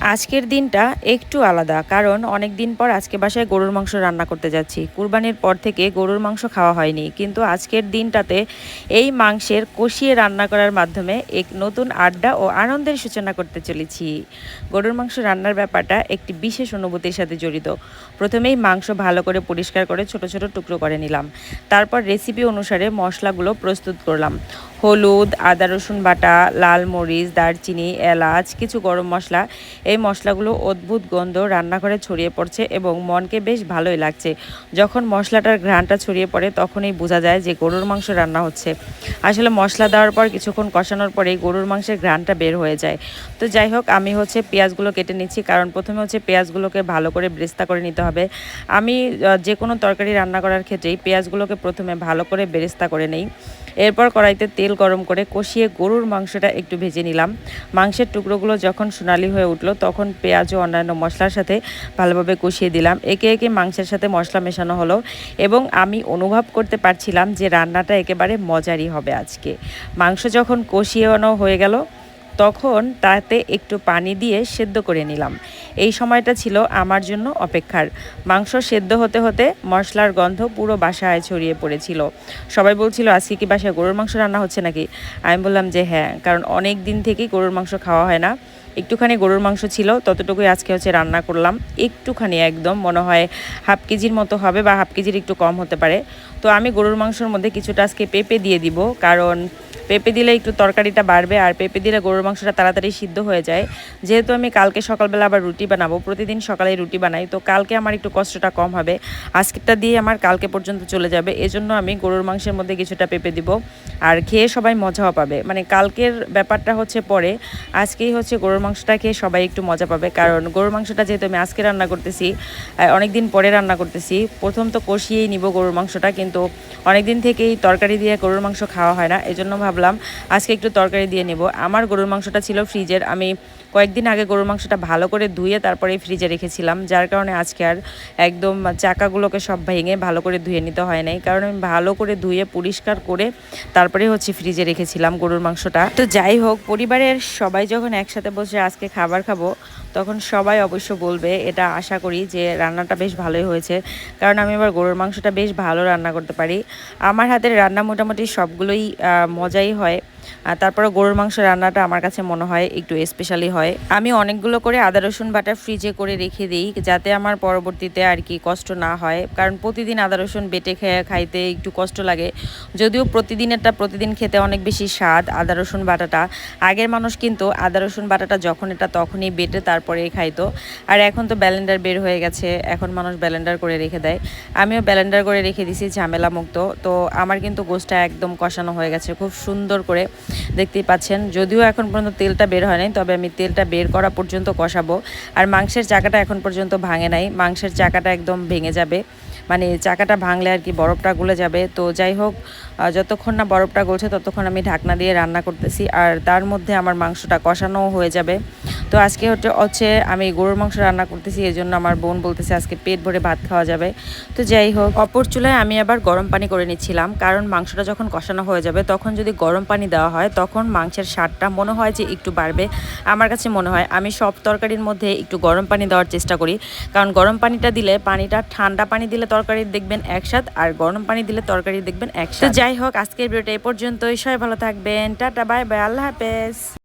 আজকের দিনটা একটু আলাদা, কারণ অনেক দিন পর আজকে বাসায় গরুর মাংস রান্না করতে যাচ্ছি। কুরবানির পর থেকে গরুর মাংস খাওয়া হয়নি, কিন্তু আজকের দিনটাতে এই মাংসের কষিয়ে রান্না করার মাধ্যমে এক নতুন আড্ডা ও আনন্দের সূচনা করতে চলেছি। গরুর মাংস রান্নার ব্যাপারটা একটি বিশেষ অনুভূতির সাথে জড়িত। প্রথমেই মাংস ভালো করে পরিষ্কার করে ছোট ছোট টুকরো করে নিলাম। তারপর রেসিপি অনুসারে মশলাগুলো প্রস্তুত করলাম। হলুদ, আদা, রসুন বাটা, লাল মরিচ, দারচিনি, এলাচ, কিছু গরম মশলা। এই মশলাগুলো অদ্ভুত গন্ধ রান্নাঘরে ছড়িয়ে পড়ছে এবং মনকে বেশ ভালোই লাগছে। যখন মশলাটার ঘ্রাণটা ছড়িয়ে পড়ে, তখনই বোঝা যায় যে গরুর মাংস রান্না হচ্ছে। আসলে মশলা দেওয়ার পর কিছুক্ষণ কষানোর পরেই গরুর মাংসের ঘ্রাণটা বের হয়ে যায়। তো যাই হোক, আমি হচ্ছে পেঁয়াজগুলো কেটে নিচ্ছি, কারণ প্রথমে হচ্ছে পেঁয়াজগুলোকে ভালো করে ব্রেস্তা করে নিতে হবে। আমি যে কোনো তরকারি রান্না করার ক্ষেত্রেই পেঁয়াজগুলোকে প্রথমে ভালো করে বেরেস্তা করে নেই। এরপর কড়াইতে তেল গরম করে কষিয়ে গরুর মাংসটা একটু ভেজে নিলাম। মাংসের টুকরোগুলো যখন সোনালি হয়ে উঠল, তখন পেঁয়াজ ও অন্যান্য মশলার সাথে ভালোভাবে কষিয়ে দিলাম। একে একে মাংসের সাথে মশলা মেশানো হলো এবং আমি অনুভব করতে পারছিলাম যে রান্নাটা একেবারে মজারই হবে আজকে। মাংস যখন কষিয়েও হয়ে গেল তখন তাতে একটু পানি দিয়ে সেদ্ধ করে নিলাম। এই সময়টা ছিল আমার জন্য অপেক্ষার। মাংস সেদ্ধ হতে হতে মশলার গন্ধ পুরো বাসায় ছড়িয়ে পড়েছিল। সবাই বলছিল, আজকে কি বাসায় গরুর মাংস রান্না হচ্ছে নাকি? আমি বললাম যে হ্যাঁ কারণ অনেক দিন থেকেই গরুর মাংস খাওয়া হয় না। একটুখানি গরুর মাংস ছিল, ততটুকুই আজকে হচ্ছে রান্না করলাম। একটুখানি একদম মনে হয় হাফ কেজির মতো হবে বা হাফ কেজির একটু কম হতে পারে। তো আমি গরুর মাংসের মধ্যে কিছুটা আজকে পেঁপে দিয়ে দিব, কারণ পেঁপে দিলে একটু তরকারিটা বাড়বে আর পেঁপে দিলে গরুর মাংসটা তাড়াতাড়ি সিদ্ধ হয়ে যায়। যেহেতু আমি কালকে সকালবেলা আবার রুটি বানাবো, প্রতিদিন সকালে রুটি বানাই, তো কালকে আমার একটু কষ্টটা কম হবে। আজকেরটা দিয়ে আমার কালকে পর্যন্ত চলে যাবে, এজন্য আমি গরুর মাংসের মধ্যে কিছুটা পেঁপে দিব। আর খেয়ে সবাই মজাও পাবে। মানে কালকের ব্যাপারটা হচ্ছে পরে, আজকেই হচ্ছে গরুর মাংসটা খেয়ে সবাই একটু মজা পাবে। কারণ গরুর মাংসটা যেহেতু আমি আজকে রান্না করতেছি অনেক দিন পরে রান্না করতেছি, প্রথম তো কষিয়েই নিব গরুর মাংসটা, কিন্তু অনেক দিন থেকেই তরকারি দিয়ে গরুর মাংস খাওয়া হয় না, এজন্য ভাবলাম আজকে একটু তরকারি দিয়ে নেব। আমার গরুর মাংসটা ছিল ফ্রিজের, আমি কয়েকদিন আগে গরুর মাংসটা ভালো করে ধুয়ে তারপরে ফ্রিজে রেখেছিলাম, যার কারণে আজকে আর একদম চাকাগুলোকে সব ভেঙে ভালো করে ধুয়ে নিতে হয় নাই, কারণ আমি ভালো করে ধুয়ে পরিষ্কার করে তারপরে হচ্ছে ফ্রিজে রেখেছিলাম গরুর মাংসটা। তো যাই হোক, পরিবারের সবাই যখন একসাথে বসে আজকে খাবার খাব, তখন সবাই অবশ্য বলবে, এটা আশা করি যে রান্নাটা বেশ ভালোই হয়েছে। কারণ আমি আবার গরুর মাংসটা বেশ ভালো রান্না করতে পারি। আমার হাতের রান্না মোটামুটি সবগুলোই মজাই হয়। তারপরে গরুর মাংস রান্নাটা আমার কাছে মনে হয় একটু স্পেশালি হয়। আমি অনেকগুলো করে আদা, রসুন বাটা ফ্রিজে করে রেখে দিই, যাতে আমার পরবর্তীতে আর কি কষ্ট না হয়। কারণ প্রতিদিন আদা, রসুন বেটে খেয়ে খাইতে একটু কষ্ট লাগে। যদিও প্রতিদিনেরটা প্রতিদিন খেতে অনেক বেশি স্বাদ আদা, রসুন বাটাটা। আগের মানুষ কিন্তু আদা, রসুন বাটাটা যখন এটা তখনই বেটে তারপরেই খাইতো। আর এখন তো ব্যালেন্ডার বের হয়ে গেছে। এখন মানুষ ব্যালেন্ডার করে রেখে দেয়। আমিও ব্যালেন্ডার করে রেখে দিছি ঝামেলা মুক্ত তো আমার কিন্তু গোষ্ঠটা একদম কষানো হয়ে গেছে। খুব সুন্দর করে দেখতেই পাচ্ছেন। যদিও এখন পর্যন্ত তেলটা বের হয় নাই, তবে আমি তেলটা বের করা পর্যন্ত কষাবো। আর মাংসের চাকাটা এখন পর্যন্ত ভাঙে নাই। মাংসের চাকাটা একদম ভেঙে যাবে। মানে চাকাটা ভাঙলে আর কি বরফটা গলে যাবে। তো যাই হোক যতক্ষণ না বরফটা গলছে ততক্ষণ আমি ঢাকনা দিয়ে রান্না করতেছি। আর তার মধ্যে আমার মাংসটা কষানোও হয়ে যাবে। তো আজকে হচ্ছে হচ্ছে আমি গরুর মাংস রান্না করতেছি এই জন্য আমার বোন বলতেছে আজকে পেট ভরে ভাত খাওয়া যাবে। তো যাই হোক অপর চুলায় আমি আবার গরম পানি করে নিচ্ছিলাম কারণ মাংসটা যখন কষানো হয়ে যাবে তখন যদি গরম পানি দেওয়া হয় তখন মাংসের স্বাদটা মনে হয় যে একটু বাড়বে। আমার কাছে মনে হয় আমি সব তরকারির মধ্যে একটু গরম পানি দেওয়ার চেষ্টা করি কারণ গরম পানিটা দিলে পানিটা ঠান্ডা পানি দিলে তরকারি দেখবেন একসাথ আর গরম পানি দিলে তরকারি দেখবেন একসাথ যাই হোক আজকের ভিডিওটা এ পর্যন্তই সবাই ভালো থাকবেন টাটা বাই বাই আল্লাহ হাফেজ।